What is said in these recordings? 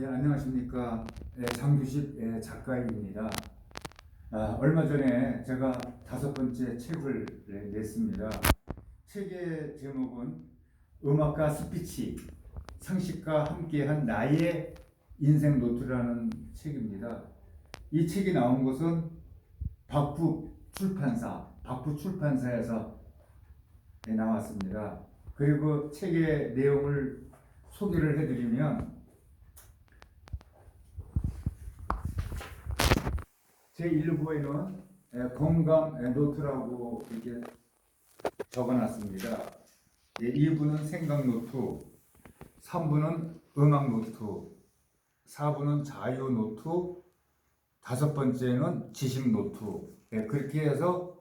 예, 안녕하십니까. 예, 장두식 예, 작가입니다. 아, 얼마 전에 제가 다섯 번째 책을 예, 냈습니다. 책의 제목은 음악과 스피치, 상식과 함께한 나의 인생 노트라는 책입니다. 이 책이 나온 것은 박부 출판사, 박부 출판사에서 예, 나왔습니다. 그리고 책의 내용을 소개를 해드리면 제 1부에는 건강 에, 노트라고 이렇게 적어놨습니다. 2부는 생각 노트, 3부는 음악 노트, 4부는 자유 노트, 다섯 번째는 지식 노트. 예, 그렇게 해서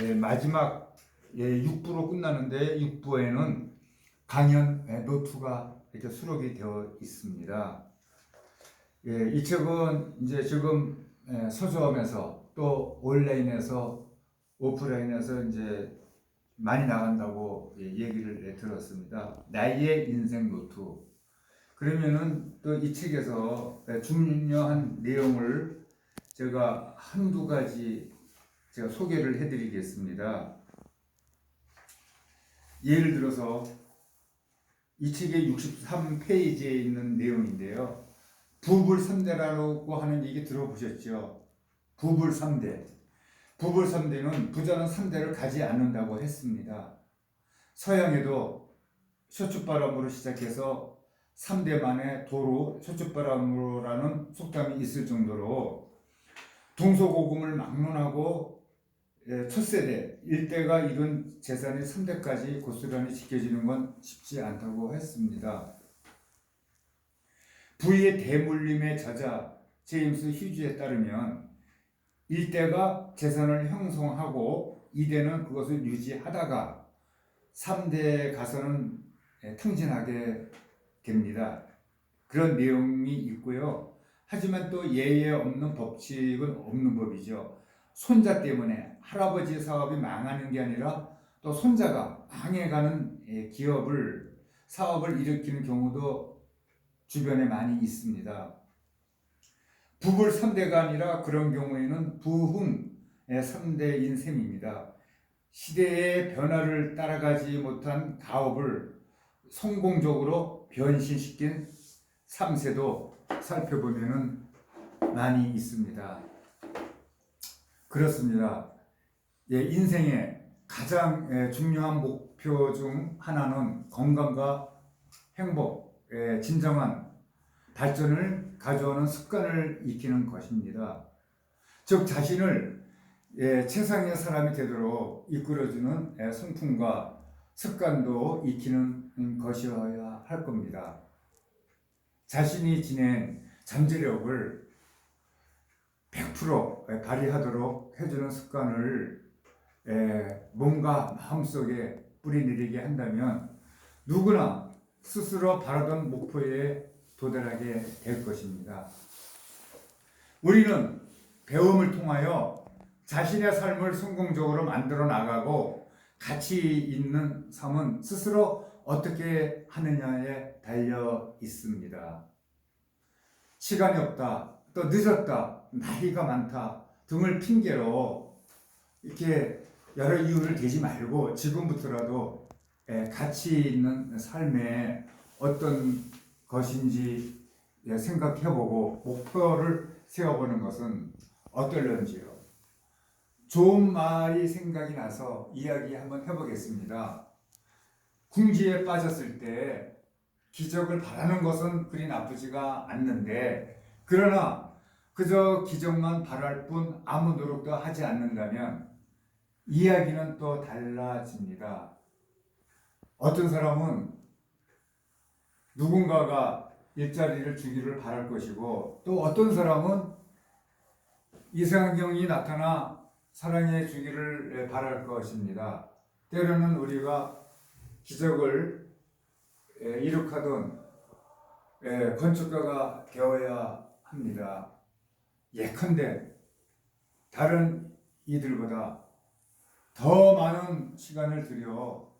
예, 마지막 예, 6부로 끝나는데 6부에는 강연 예, 노트가 이렇게 수록이 되어 있습니다. 예, 이 책은 이제 지금 예, 서점에서 또 온라인에서 오프라인에서 이제 많이 나간다고 예, 얘기를 예, 들었습니다. 나의 인생 노트. 그러면은 또 이 책에서 예, 중요한 내용을 제가 한두 가지 제가 소개를 해드리겠습니다. 예를 들어서 이 책의 63페이지에 있는 내용인데요. 부불삼대라고 하는 얘기 들어보셨죠? 부불삼대. 부불삼대는 부자는 삼대를 가지 않는다고 했습니다. 서양에도 쇼츠바람으로 시작해서 3대만의 도로 쇼츠바람으로라는 속담이 있을 정도로 동서고금을 막론하고 예, 첫 세대, 일대가 이룬 재산이 3대까지 고스란히 지켜지는 건 쉽지 않다고 했습니다. 부의 대물림의 저자 제임스 휴즈에 따르면 일대가 재산을 형성하고 이대는 그것을 유지하다가 3대에 가서는 예, 탕진하게 됩니다. 그런 내용이 있고요. 하지만 또 예에 없는 법칙은 없는 법이죠. 손자 때문에 할아버지 사업이 망하는 게 아니라 또 손자가 망해가는 예, 기업을 사업을 일으키는 경우도 주변에 많이 있습니다. 부불 3대가 아니라 그런 경우에는 부흥의 3대인 셈입니다. 시대의 변화를 따라가지 못한 가업을 성공적으로 변신시킨 3세도 살펴보면 많이 있습니다. 그렇습니다. 예, 인생의 가장 예, 중요한 목표 중 하나는 건강과 행복, 예, 진정한 발전을 가져오는 습관을 익히는 것입니다. 즉 자신을 예, 최상의 사람이 되도록 이끌어주는 예, 성품과 습관도 익히는 것이어야 할 겁니다. 자신이 지낸 잠재력을 100% 발휘하도록 해주는 습관을 에, 몸과 마음속에 뿌리 내리게 한다면 누구나 스스로 바라던 목표에 도달하게 될 것입니다. 우리는 배움을 통하여 자신의 삶을 성공적으로 만들어 나가고 가치 있는 삶은 스스로 어떻게 하느냐에 달려 있습니다. 시간이 없다, 또 늦었다, 나이가 많다 등을 핑계로 이렇게 여러 이유를 대지 말고 지금부터라도 예, 가치 있는 삶에 어떤 것인지 예, 생각해보고 목표를 세워보는 것은 어떨런지요. 좋은 말이 생각이 나서 이야기 한번 해보겠습니다. 궁지에 빠졌을 때 기적을 바라는 것은 그리 나쁘지가 않는데 그러나 그저 기적만 바랄 뿐 아무 노력도 하지 않는다면 이야기는 또 달라집니다. 어떤 사람은 누군가가 일자리를 주기를 바랄 것이고 또 어떤 사람은 이상경이 나타나 사랑해 주기를 바랄 것입니다. 때로는 우리가 기적을 이룩하던 건축가가 되어야 합니다. 예컨대 다른 이들보다 더 많은 시간을 들여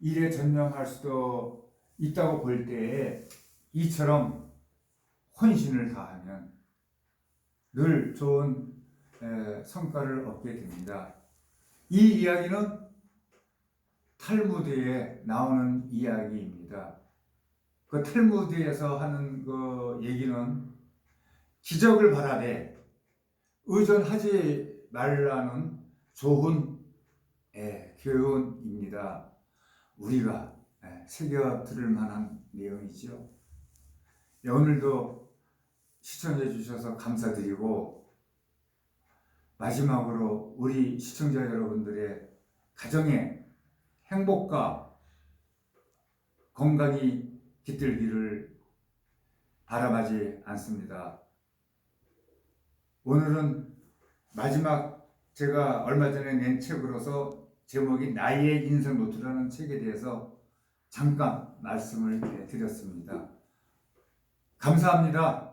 일에 전념할 수도 있다고 볼 때에 이처럼 헌신을 다하면 늘 좋은 에, 성과를 얻게 됩니다. 이 이야기는 탈무드에 나오는 이야기입니다. 그 탈무드에서 하는 그 얘기는 기적을 바라되 의존하지 말라는 좋은 예, 교훈입니다. 우리가 예, 새겨 들을 만한 내용이죠. 예, 오늘도 시청해 주셔서 감사드리고 마지막으로 우리 시청자 여러분들의 가정에 행복과 건강이 깃들기를 바라마지 않습니다. 오늘은 마지막 제가 얼마 전에 낸 책으로서 제목이 나의 인생 노트라는 책에 대해서 잠깐 말씀을 드렸습니다. 감사합니다.